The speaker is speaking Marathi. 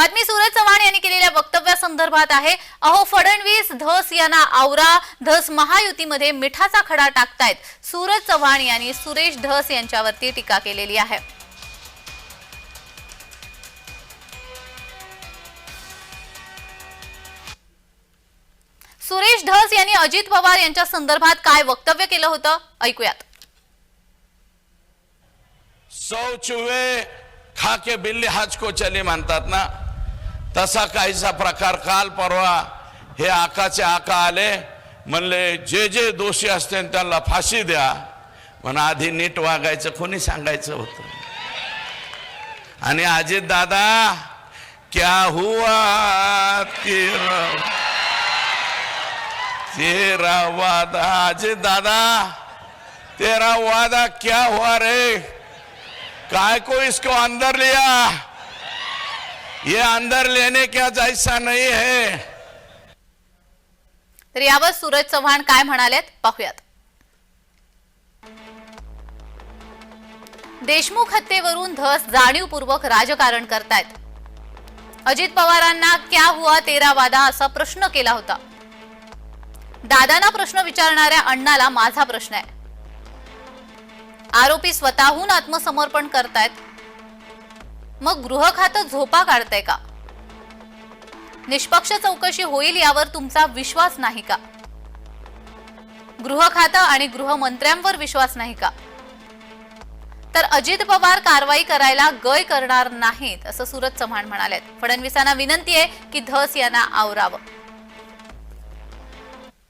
बातमी सूरज चव्हाण यांनी केलेल्या वक्तव्यासंदर्भात आहे. अहो फडणवीस धस यांना आवरा धस महायुतीमध्ये मिठाचा खडा टाकतायत. सूरज चव्हाण यांनी सुरेश धस यांच्यावरती टीका केलेली आहे. सुरेश धस यांनी अजित पवार यांच्या संदर्भात काय वक्तव्य केलं होतं? ऐकूयात. सौ चुवे खा के बिल्ली हाच को चले म्हणतात ना? तसा काहीसा प्रकार काल परवा हे आकाचे आका आले म्हणले जे जे दोषी असते त्यांना फाशी द्या. पण आधी नीट वागायचं कोणी सांगायचं होतं? आणि अजित दादा क्या हुआ तेरा तेरा वादा? अजित दादा तेरा वादा क्या हुआ रे? काय को इसको अंदर लिया? ये अंदर लेने का जैसा नहीं है। तर यावर सूरज चव्हाण काय म्हणालेत? पाहूयात. देशमुख हत्येवरून धस जाणीवपूर्वक राजकारण करतायत. अजित पवारांना क्या हुआ तेरा वादा असा प्रश्न केला होता. दादांना प्रश्न विचारणाऱ्या अण्णाला माझा प्रश्न आहे. आरोपी स्वतःहून आत्मसमर्पण करतायत. मग गृह खातं झोपा काढतंय का? निष्पक्ष चौकशी होईल यावर तुमचा विश्वास नाही का? गृह खातं आणि गृहमंत्र्यांवर विश्वास नाही का? तर अजित पवार कारवाई करायला गय करणार नाहीत असं सूरज चव्हाण म्हणाले फडणवीसांना विनंती आहे की धस यांना आवरावं.